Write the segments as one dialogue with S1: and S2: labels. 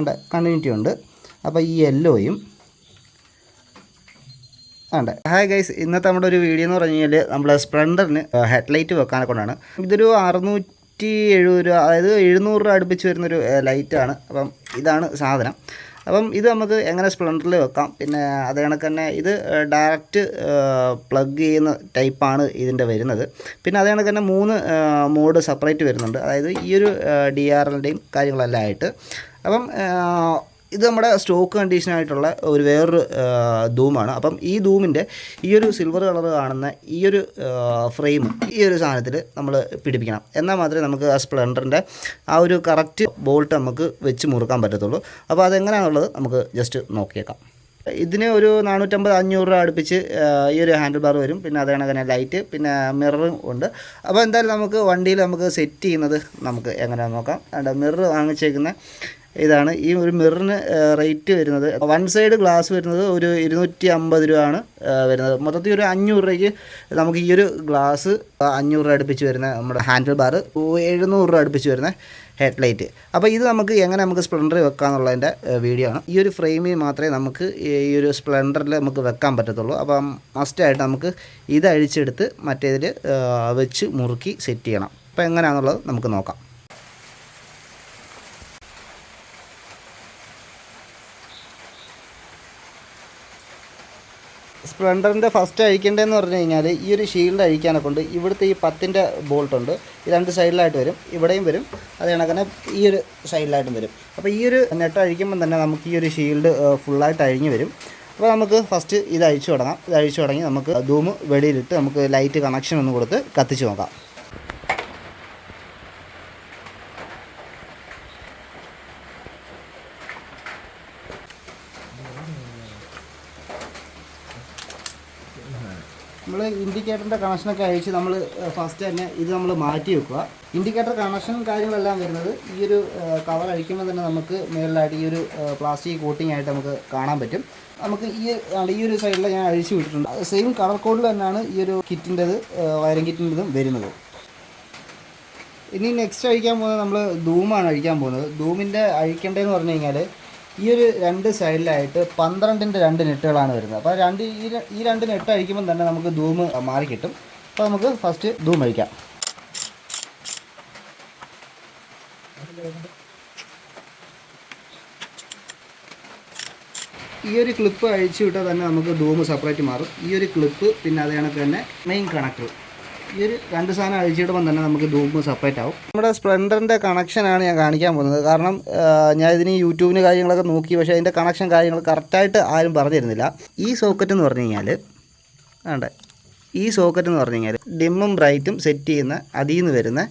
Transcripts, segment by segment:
S1: ഉണ്ട് കണ്ടിന്യൂറ്റി ഉണ്ട്. അപ്പോൾ ഈ യെല്ലോയും ഉണ്ട് ഹായ് ഗൈസ് ഇന്നത്തെ നമ്മുടെ ഒരു വീഡിയോ എന്ന് പറഞ്ഞു കഴിഞ്ഞാൽ നമ്മൾ സ്പ്ലെൻഡറിന് ഹെഡ്ലൈറ്റ് വെക്കാനെ കൊണ്ടാണ്. ഇതൊരു അറുന്നൂറ്റി എഴുപത് രൂപ അതായത് എഴുന്നൂറ് രൂപ അടുപ്പിച്ച് വരുന്നൊരു ലൈറ്റാണ് അപ്പം ഇതാണ് സാധനം. അപ്പം ഇത് നമുക്ക് എങ്ങനെ സ്പ്ലെൻഡറിൽ വെക്കാം? പിന്നെ അത് കണക്ക് തന്നെ ഇത് ഡയറക്റ്റ് പ്ലഗ് ചെയ്യുന്ന ടൈപ്പാണ് ഇതിന്റെ വരുന്നത്. പിന്നെ അത് കണക്ക് തന്നെ മൂന്ന് മോഡ് സെപ്പറേറ്റ് വരുന്നുണ്ട്. അതായത് ഈ ഒരു ഡി ആർ എല്ലിന്റെയും കാര്യങ്ങളെല്ലാം ആയിട്ട്. അപ്പം ഇത് നമ്മുടെ സ്റ്റോക്ക് കണ്ടീഷനായിട്ടുള്ള ഒരു വേറൊരു ധൂമാണ്. അപ്പം ഈ ധൂമിന്റെ ഈ ഒരു സിൽവർ കളർ കാണുന്ന ഈ ഒരു ഫ്രെയിം ഈ ഒരു സാധനത്തിൽ നമ്മൾ പിടിപ്പിക്കണം. എന്നാൽ മാത്രമേ നമുക്ക് ആ സ്പ്ലെൻഡറിന്റെ ആ ഒരു കറക്റ്റ് ബോൾട്ട് നമുക്ക് വെച്ച് മുറുക്കാൻ പറ്റത്തുള്ളൂ. അപ്പോൾ അതെങ്ങനെയാണെന്നുള്ളത് നമുക്ക് ജസ്റ്റ് നോക്കിയേക്കാം. ഇതിന് ഒരു നാനൂറ്റമ്പത് അഞ്ഞൂറ് രൂപ അടുപ്പിച്ച് ഈ ഒരു ഹാൻഡിൽ ബാർ വരും. പിന്നെ അതേ അങ്ങനെ ലൈറ്റ് പിന്നെ മിററും ഉണ്ട്. അപ്പോൾ എന്തായാലും നമുക്ക് വണ്ടിയിൽ നമുക്ക് സെറ്റ് ചെയ്യുന്നത് നമുക്ക് എങ്ങനെയാണെന്ന് നോക്കാം. മിറർ വാങ്ങിച്ചേക്കുന്ന ഇതാണ്. ഈ ഒരു മിററിന് റേറ്റ് വരുന്നത് വൺ സൈഡ് ഗ്ലാസ് വരുന്നത് ഒരു ഇരുന്നൂറ്റി അമ്പത് രൂപയാണ് വരുന്നത്. മൊത്തത്തിൽ ഒരു അഞ്ഞൂറ് രൂപയ്ക്ക് നമുക്ക് ഈ ഒരു ഗ്ലാസ് അഞ്ഞൂറ് രൂപ അടുപ്പിച്ച് വരുന്ന നമ്മുടെ ഹാൻഡിൽ ബാർ എഴുന്നൂറ് രൂപ അടുപ്പിച്ച് വരുന്ന ഹെഡ് ലൈറ്റ്. അപ്പോൾ ഇത് നമുക്ക് എങ്ങനെ നമുക്ക് സ്പ്ലെൻഡറിൽ വെക്കാമെന്നുള്ളതിന്റെ വീഡിയോ ആണ്. ഈ ഒരു ഫ്രെയിമിൽ മാത്രമേ നമുക്ക് ഈ ഒരു സ്പ്ലെൻഡറിൽ നമുക്ക് വെക്കാൻ പറ്റത്തുള്ളൂ. അപ്പം മസ്റ്റായിട്ട് നമുക്ക് ഇത് അഴിച്ചെടുത്ത് മറ്റേതിൽ വെച്ച് മുറുക്കി സെറ്റ് ചെയ്യണം. അപ്പോൾ എങ്ങനെയാണെന്നുള്ളത് നമുക്ക് നോക്കാം. സ്പ്ലെൻഡറിന്റെ ഫസ്റ്റ് അഴിക്കേണ്ടതെന്ന് പറഞ്ഞു കഴിഞ്ഞാൽ ഈ ഒരു ഷീൽഡ് അഴിക്കാനെ കൊണ്ട് ഇവിടുത്തെ ഈ പത്തിന്റെ ബോൾട്ട് ഉണ്ട്. ഈ രണ്ട് സൈഡിലായിട്ട് വരും ഇവിടെയും വരും അത് കണക്കന്നെ ഈ ഒരു സൈഡിലായിട്ടും വരും. അപ്പോൾ ഈ ഒരു നെറ്റ് അഴിക്കുമ്പോൾ തന്നെ നമുക്ക് ഈ ഒരു ഷീൽഡ് ഫുള്ളായിട്ട് അഴിഞ്ഞ് വരും. അപ്പോൾ നമുക്ക് ഫസ്റ്റ് ഇത് അഴിച്ചു തുടങ്ങാം. ഇത് അഴിച്ചു തുടങ്ങി നമുക്ക് ധൂമ് വെളിയിലിട്ട് നമുക്ക് ലൈറ്റ് കണക്ഷൻ ഒന്ന് കൊടുത്ത് കത്തിച്ച് നോക്കാം നമ്മൾ ഇൻഡിക്കേറ്ററിന്റെ കണക്ഷനൊക്കെ അയച്ച് നമ്മൾ ഫസ്റ്റ് തന്നെ ഇത് നമ്മൾ മാറ്റി വെക്കുക. ഇൻഡിക്കേറ്റർ കണക്ഷനും കാര്യങ്ങളെല്ലാം വരുന്നത് ഈ ഒരു കവർ അഴിക്കുമ്പോൾ തന്നെ നമുക്ക് മേളിലായിട്ട് ഈ ഒരു പ്ലാസ്റ്റിക് കോട്ടിംഗ് ആയിട്ട് നമുക്ക് കാണാൻ പറ്റും. നമുക്ക് ഈ ഈ ഒരു സൈഡിൽ ഞാൻ അഴിച്ചു വിട്ടിട്ടുണ്ട്. സെയിം കളർ കോഡിൽ തന്നെയാണ് ഈ ഒരു കിറ്റിന്റെത് വയറിംഗ് കിറ്റിന്റെതും വരുന്നത്. ഇനി നെക്സ്റ്റ് അഴിക്കാൻ പോകുന്നത് നമ്മൾ ധൂമാണ് അഴിക്കാൻ പോകുന്നത്. ധൂമിന്റെ അഴിക്കേണ്ടതെന്ന് പറഞ്ഞു കഴിഞ്ഞാൽ ഈ ഒരു രണ്ട് സൈഡിലായിട്ട് പന്ത്രണ്ടിന്റെ രണ്ട് നെറ്റുകളാണ് വരുന്നത്. അപ്പോൾ രണ്ട് ഈ രണ്ട് നെറ്റ് അഴിക്കുമ്പോൾ തന്നെ നമുക്ക് ധൂമ് മാറി കിട്ടും. അപ്പോൾ നമുക്ക് ഫസ്റ്റ് ധൂം അഴിക്കാം. ഈ ഒരു ക്ലിപ്പ് അഴിച്ചു വിട്ടാൽ തന്നെ നമുക്ക് ധൂമ് സെപ്പറേറ്റ് മാറും. ഈ ഒരു ക്ലിപ്പ് പിന്നെ അത് കണക്ക് തന്നെ മെയിൻ കണക്ടർ ഈ ഒരു രണ്ട് സാധനം അഴിച്ചിടുമ്പോൾ തന്നെ നമുക്ക് ധൂമ് സെപ്പറേറ്റ് ആവും. നമ്മുടെ സ്പ്ലെൻഡറിന്റെ കണക്ഷനാണ് ഞാൻ കാണിക്കാൻ പോകുന്നത്. കാരണം ഞാൻ ഇതിന് യൂട്യൂബിന് കാര്യങ്ങളൊക്കെ നോക്കി പക്ഷേ അതിന്റെ കണക്ഷൻ കാര്യങ്ങൾ കറക്റ്റായിട്ട് ആരും പറഞ്ഞു തരുന്നില്ല ഈ സോക്കറ്റ് എന്ന് പറഞ്ഞു കഴിഞ്ഞാൽ വേണ്ട ഈ സോക്കറ്റ് എന്ന് പറഞ്ഞു കഴിഞ്ഞാൽ ഡിമ്മും ബ്രൈറ്റും സെറ്റ് ചെയ്യുന്ന അതിൽ നിന്ന് വരുന്ന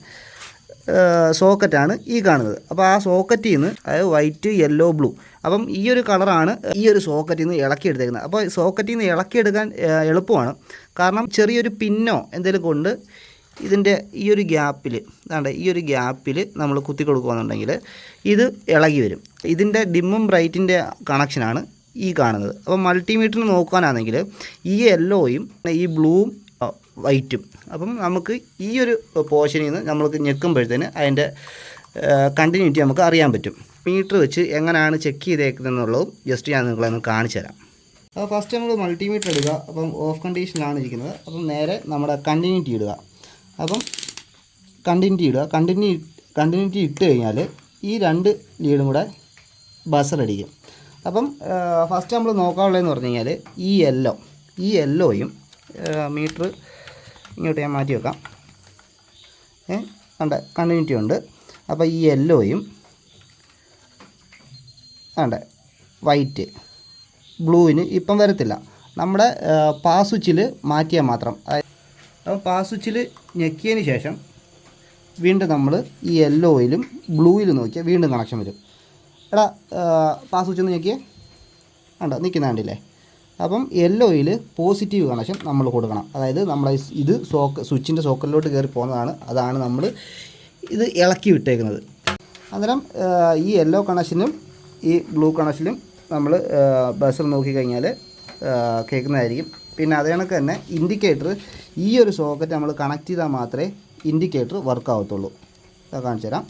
S1: സോക്കറ്റാണ് ഈ കാണുന്നത്. അപ്പോൾ ആ സോക്കറ്റിൽ നിന്ന് അതായത് വൈറ്റ് യെല്ലോ ബ്ലൂ അപ്പം ഈ ഒരു കളറാണ് ഈ ഒരു സോക്കറ്റിൽ നിന്ന് ഇളക്കിയെടുത്തേക്കുന്നത്. അപ്പോൾ സോക്കറ്റിൽ നിന്ന് ഇളക്കിയെടുക്കാൻ എളുപ്പമാണ്. കാരണം ചെറിയൊരു പിന്നോ എന്തെങ്കിലും കൊണ്ട് ഇതിന്റെ ഈ ഒരു ഗ്യാപ്പിൽ അതാണ്ട് ഈ ഒരു ഗ്യാപ്പിൽ നമ്മൾ കുത്തി കൊടുക്കുകയെന്നുണ്ടെങ്കിൽ ഇത് ഇളകി വരും. ഇതിന്റെ ഡിമ്മും ബ്രൈറ്റിന്റെ കണക്ഷനാണ് ഈ കാണുന്നത്. അപ്പോൾ മൾട്ടിമീറ്ററിന് നോക്കാനാണെങ്കിൽ ഈ യെല്ലോയും ഈ ബ്ലൂവും വൈറ്റും. അപ്പം നമുക്ക് ഈ ഒരു പോർഷനിൽ നിന്ന് നമ്മൾക്ക് ഞെക്കുമ്പോഴത്തേന് അതിന്റെ കണ്ടിന്യൂറ്റി നമുക്ക് അറിയാൻ പറ്റും. മീറ്റർ വെച്ച് എങ്ങനെയാണ് ചെക്ക് ചെയ്തേക്കുന്നതെന്നുള്ളതും ജസ്റ്റ് ഞാൻ നിങ്ങളെ ഒന്ന് കാണിച്ചു തരാം. അപ്പോൾ ഫസ്റ്റ് നമ്മൾ മൾട്ടിമീറ്റർ ഇടുക. അപ്പം ഓഫ് കണ്ടീഷനിലാണ് ഇരിക്കുന്നത്. അപ്പം നേരെ നമ്മുടെ കണ്ടിന്യൂറ്റി ഇടുക. അപ്പം കണ്ടിന്യൂറ്റി ഇടുക. കണ്ടിന്യൂ കണ്ടിന്യൂറ്റി ഇട്ട് കഴിഞ്ഞാൽ ഈ രണ്ട് ലീഡും കൂടെ ബസർ അടിക്കും. അപ്പം ഫസ്റ്റ് നമ്മൾ നോക്കാനുള്ളതെന്ന് പറഞ്ഞു കഴിഞ്ഞാൽ ഈ യെല്ലോ ഈ യെല്ലോയും മീറ്റർ ഇങ്ങോട്ട് ഞാൻ മാറ്റി വെക്കാം. കണ്ട? കണ്ടിന്യൂറ്റി ഉണ്ട്. അപ്പോൾ ഈ യെല്ലോയും വേണ്ട വൈറ്റ്. ബ്ലൂവിന് ഇപ്പം വരത്തില്ല. നമ്മുടെ പാസ്വിച്ചിൽ മാറ്റിയാൽ മാത്രം. അതായത് അപ്പോൾ പാ സ്വിച്ചിൽ ഞെക്കിയതിന് ശേഷം വീണ്ടും നമ്മൾ ഈ യെല്ലോയിലും ബ്ലൂയിലും നോക്കിയാൽ വീണ്ടും കണക്ഷൻ വരും. എടാ പാസ്വിച്ച് ഒന്ന് ഞെക്കിയേ. കണ്ടോ നിൽക്കുന്ന കണ്ടില്ലേ? അപ്പം യെല്ലോയിൽ പോസിറ്റീവ് കണക്ഷൻ നമ്മൾ കൊടുക്കണം. അതായത് നമ്മൾ ഇത് സോക്ക് സ്വിച്ചിന്റെ സോക്കറ്റിലോട്ട് കയറി പോകുന്നതാണ്. അതാണ് നമ്മൾ ഇത് ഇളക്കി വിട്ടേക്കുന്നത്. അന്നേരം ഈ യെല്ലോ കണക്ഷനും ഈ ബ്ലൂ കണക്ഷനും നമ്മൾ ബസ്സിൽ നോക്കിക്കഴിഞ്ഞാൽ കേൾക്കുന്നതായിരിക്കും. പിന്നെ അത് കണക്ക് തന്നെ ഇൻഡിക്കേറ്റർ ഈ ഒരു സോക്കറ്റ് നമ്മൾ കണക്ട് ചെയ്താൽ മാത്രമേ ഇൻഡിക്കേറ്റർ വർക്ക് ആവത്തുള്ളൂ. കാണിച്ചു തരാം.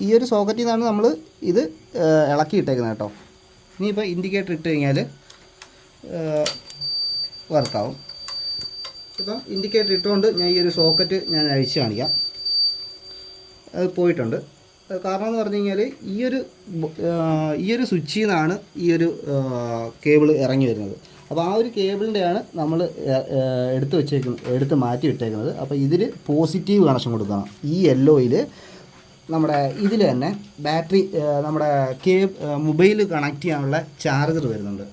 S1: ഈ ഒരു സോക്കറ്റിൽ നിന്നാണ് നമ്മൾ ഇത് ഇളക്കി ഇളക്കിയിട്ടേക്കുന്നത് കേട്ടോ. ഇനിയിപ്പോൾ ഇൻഡിക്കേറ്റർ ഇട്ട് കഴിഞ്ഞാൽ വർക്കാവും ഇപ്പം ഇൻഡിക്കേറ്റർ ഇട്ടുകൊണ്ട് ഞാൻ ഈ ഒരു സോക്കറ്റ് ഞാൻ അഴിച്ചു കാണിക്കാം. അത് പോയിട്ടുണ്ട്. അത് കാരണം എന്ന് പറഞ്ഞു കഴിഞ്ഞാൽ ഈ ഒരു ഈ ഒരു സ്വിച്ചിൽ നിന്നാണ് ഈ ഒരു കേബിൾ ഇറങ്ങി വരുന്നത്. അപ്പോൾ ആ ഒരു കേബിളിന്റെയാണ് നമ്മൾ എടുത്ത് വെച്ചേക്കുന്നത് എടുത്ത് മാറ്റി വിട്ടേക്കുന്നത്. അപ്പോൾ ഇതിൽ പോസിറ്റീവ് കണക്ഷൻ കൊടുക്കണം. ഈ യെല്ലോയിൽ നമ്മുടെ ഇതിൽ തന്നെ ബാറ്ററി നമ്മുടെ കേ മൊബൈൽ കണക്ട് ചെയ്യാനുള്ള ചാർജർ വരുന്നുണ്ട്.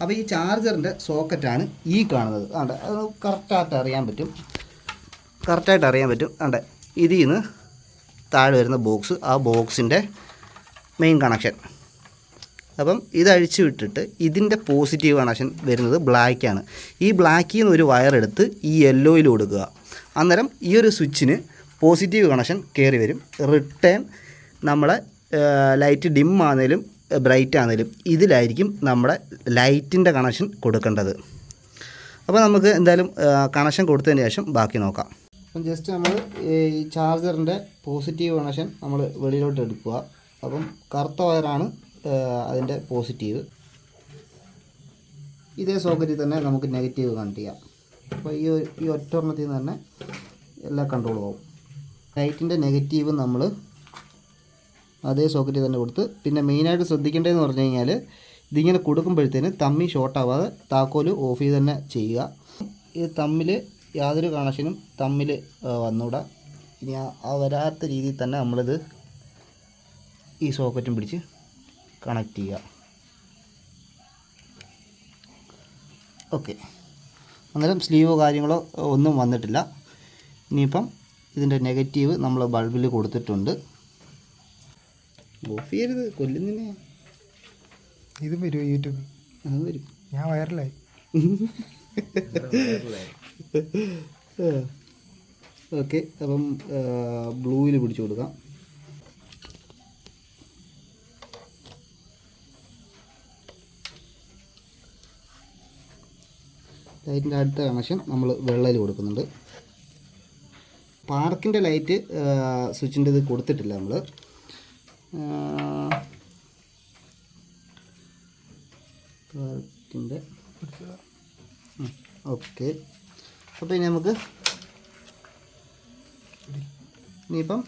S1: അപ്പോൾ ഈ ചാർജറിന്റെ സോക്കറ്റാണ് ഈ കാണുന്നത്. ആണ്ട് അത് കറക്റ്റായിട്ട് അറിയാൻ പറ്റും. കറക്റ്റായിട്ട് അറിയാൻ പറ്റും. ആണ്ട് ഇതിൽ നിന്ന് താഴെ വരുന്ന ബോക്സ് ആ ബോക്സിന്റെ മെയിൻ കണക്ഷൻ അപ്പം ഇതഴിച്ചു വിട്ടിട്ട് ഇതിന്റെ പോസിറ്റീവ് കണക്ഷൻ വരുന്നത് ബ്ലാക്കാണ് ഈ ബ്ലാക്കിൽ നിന്ന് ഒരു വയർ എടുത്ത് ഈ യെല്ലോയിൽ കൊടുക്കുക. അന്നേരം ഈ ഒരു സ്വിച്ചിന് പോസിറ്റീവ് കണക്ഷൻ കയറി വരും. റിട്ടേൺ നമ്മളെ ലൈറ്റ് ഡിം ആണെങ്കിലും ബ്രൈറ്റ് ആണെങ്കിലും ഇതിലായിരിക്കും നമ്മുടെ ലൈറ്റിന്റെ കണക്ഷൻ കൊടുക്കേണ്ടത്. അപ്പോൾ നമുക്ക് എന്തായാലും കണക്ഷൻ കൊടുത്തതിന് ശേഷം ബാക്കി നോക്കാം. അപ്പം ജസ്റ്റ് നമ്മൾ ഈ ചാർജറിന്റെ പോസിറ്റീവ് കണക്ഷൻ നമ്മൾ വെളിയിലോട്ട് എടുക്കുക. അപ്പം കറുത്ത വയറാണ് അതിന്റെ പോസിറ്റീവ്. ഇതേ സോക്കറ്റിൽ തന്നെ നമുക്ക് നെഗറ്റീവ് കണക്ട് ചെയ്യാം. അപ്പോൾ ഈ ഒരു- ഈ ഒറ്റൊരെണ്ണത്തിൽ നിന്ന് തന്നെ എല്ലാം കൺട്രോൾ ആവും. ലൈറ്റിന്റെ നെഗറ്റീവ് നമ്മൾ അതേ സോക്കറ്റിൽ തന്നെ കൊടുത്ത് പിന്നെ മെയിനായിട്ട് ശ്രദ്ധിക്കേണ്ടതെന്ന് പറഞ്ഞു കഴിഞ്ഞാൽ ഇതിങ്ങനെ കൊടുക്കുമ്പോഴത്തേന് തമ്മി ഷോർട്ടാവാതെ താക്കോൽ ഓഫ് ചെയ്ത് തന്നെ ചെയ്യുക. ഇത് തമ്മിൽ യാതൊരു കണക്ഷനും തമ്മിൽ വന്നുകൂടാ ഇനി ആ- വരാത്ത രീതിയിൽ തന്നെ നമ്മളിത് ഈ സോക്കറ്റും പിടിച്ച് കണക്ട് ചെയ്യുക ഓക്കെ. അന്നേരം സ്ലീവോ കാര്യങ്ങളോ ഒന്നും വന്നിട്ടില്ല. ഇനിയിപ്പം ഇതിന്റെ നെഗറ്റീവ് നമ്മൾ ബൾബിൽ കൊടുത്തിട്ടുണ്ട്. ഓഫ് ചെയ്യരുത് കൊല്ലുന്നതിന്
S2: ഇത് വരുമോ യൂട്യൂബിൽ.
S1: അത് വരും.
S2: ഞാൻ വൈറലായി
S1: ഓക്കെ അപ്പം ബ്ലൂവിൽ പിടിച്ചു കൊടുക്കാം. ലൈറ്റിന്റെ അടുത്ത കണക്ഷൻ നമ്മൾ വെള്ളയിൽ കൊടുക്കുന്നുണ്ട്. പാർക്കിന്റെ ലൈറ്റ് സ്വിച്ചിന്റെ ഇത് കൊടുത്തിട്ടില്ല നമ്മൾ പാർക്കിന്റെ ഓക്കെ. അപ്പോൾ ഇനി നമുക്ക് ഇനിയിപ്പം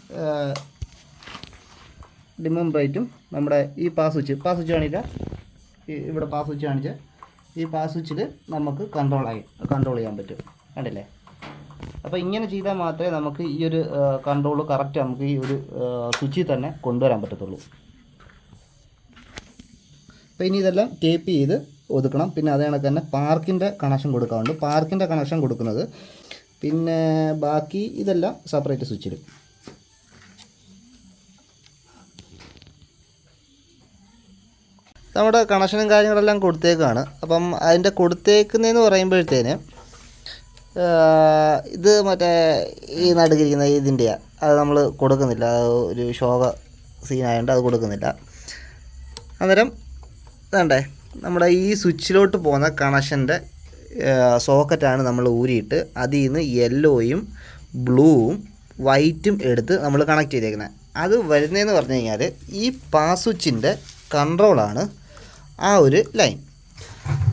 S1: ഡിമും ബ്രൈറ്റും നമ്മുടെ ഈ പാസ് സ്വിച്ച് പാസ് സ്വിച്ച് കാണിച്ച ഇവിടെ പാസ് സ്വിച്ച് കാണിച്ച. ഈ പാസ് സ്വിച്ചിൽ നമുക്ക് കൺട്രോൾ ആയി കൺട്രോൾ ചെയ്യാൻ പറ്റും. കണ്ടില്ലേ? അപ്പോൾ ഇങ്ങനെ ചെയ്താൽ മാത്രമേ നമുക്ക് ഈ ഒരു കൺട്രോൾ കറക്റ്റ് നമുക്ക് ഈ ഒരു സ്വിച്ചിൽ തന്നെ കൊണ്ടുവരാൻ പറ്റത്തുള്ളൂ. അപ്പോൾ ഇനി ഇതെല്ലാം ടേപ്പ് ചെയ്ത് ഒതുക്കണം. പിന്നെ അതേ കണക്ക് തന്നെ പാർക്കിന്റെ കണക്ഷൻ കൊടുക്കാറുണ്ട്. പാർക്കിന്റെ കണക്ഷൻ കൊടുക്കുന്നത്. പിന്നെ ബാക്കി ഇതെല്ലാം സെപ്പറേറ്റ് സ്വിച്ചിടും നമ്മുടെ കണക്ഷനും കാര്യങ്ങളെല്ലാം കൊടുത്തേക്കാണ്. അപ്പം അതിന്റെ കൊടുത്തേക്കുന്നതെന്ന് പറയുമ്പോഴത്തേന് ഇത് മറ്റേ ഈ നടുക്കിരിക്കുന്ന ഇതിന്റെയാണ് അത് നമ്മൾ കൊടുക്കുന്നില്ല. അത് ഒരു ശോക സീനായതുകൊണ്ട് അത് കൊടുക്കുന്നില്ല. അന്നേരം വേണ്ടേ? നമ്മുടെ ഈ സ്വിച്ചിലോട്ട് പോകുന്ന കണക്ഷന്റെ സോക്കറ്റാണ് നമ്മൾ ഊരിയിട്ട് അതിൽ നിന്ന് യെല്ലോയും ബ്ലൂവും വൈറ്റും എടുത്ത് നമ്മൾ കണക്ട് ചെയ്തേക്കുന്നത് അത് വരുന്നതെന്ന് പറഞ്ഞു കഴിഞ്ഞാൽ ഈ പാസ് സ്വിച്ചിന്റെ കൺട്രോളാണ് ആ ഒരു ലൈൻ.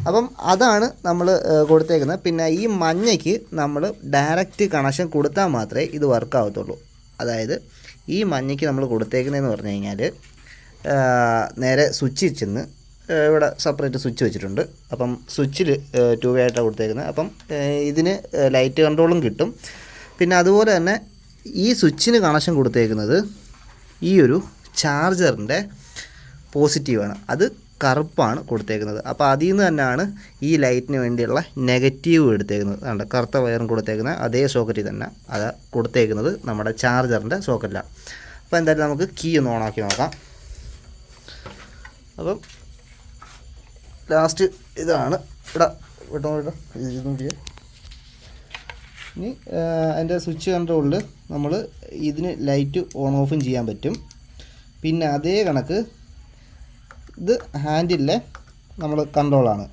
S1: അപ്പം അതാണ് നമ്മൾ കൊടുത്തേക്കുന്നത് പിന്നെ ഈ മഞ്ഞയ്ക്ക് നമ്മൾ ഡയറക്റ്റ് കണക്ഷൻ കൊടുത്താൽ മാത്രമേ ഇത് വർക്ക് ആവത്തുള്ളൂ. അതായത് ഈ മഞ്ഞയ്ക്ക് നമ്മൾ കൊടുത്തേക്കുന്നതെന്ന് പറഞ്ഞു കഴിഞ്ഞാൽ നേരെ സ്വിച്ചിൽ ചെന്ന് ഇവിടെ സെപ്പറേറ്റ് സ്വിച്ച് വെച്ചിട്ടുണ്ട്. അപ്പം സ്വിച്ചിൽ ടു വേ ആയിട്ടാണ് കൊടുത്തേക്കുന്നത് അപ്പം ഇതിന് ലൈറ്റ് കൺട്രോളും കിട്ടും. പിന്നെ അതുപോലെ തന്നെ ഈ സ്വിച്ചിന് കണക്ഷൻ കൊടുത്തേക്കുന്നത് ഈ ഒരു ചാർജറിന്റെ പോസിറ്റീവാണ് അത് കറുപ്പാണ് കൊടുത്തേക്കുന്നത്. അപ്പോൾ അതിൽ നിന്ന് തന്നെയാണ് ഈ ലൈറ്റിന് വേണ്ടിയുള്ള നെഗറ്റീവ് എടുത്തേക്കുന്നത്. അതുകൊണ്ട് കറുത്ത വയറും കൊടുത്തേക്കുന്ന അതേ സോക്കറ്റിൽ തന്നെ അത് കൊടുത്തേക്കുന്നത് നമ്മുടെ ചാർജറിന്റെ സോക്കറ്റിലാണ് അപ്പോൾ എന്തായാലും നമുക്ക് കീ ഒന്ന് ഓണാക്കി നോക്കാം. അപ്പം ലാസ്റ്റ് ഇതാണ്. ഇടാ വിട്ടോ വിട്ടോ ഇത് നോക്കിയേ ഇനി അതിന്റെ സ്വിച്ച് കൺട്രോളിൽ നമ്മൾ ഇതിന് ലൈറ്റ് ഓൺ ഓഫും ചെയ്യാൻ പറ്റും. പിന്നെ അതേ കണക്ക് ഇത് ഹാൻഡിലെ നമ്മൾ കൺട്രോളാണ്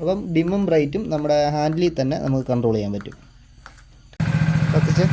S1: അപ്പം ഡിമ്മും ബ്രൈറ്റും നമ്മുടെ ഹാൻഡിലിൽ തന്നെ നമുക്ക് കൺട്രോൾ ചെയ്യാൻ പറ്റും. കത്തിച്ച്?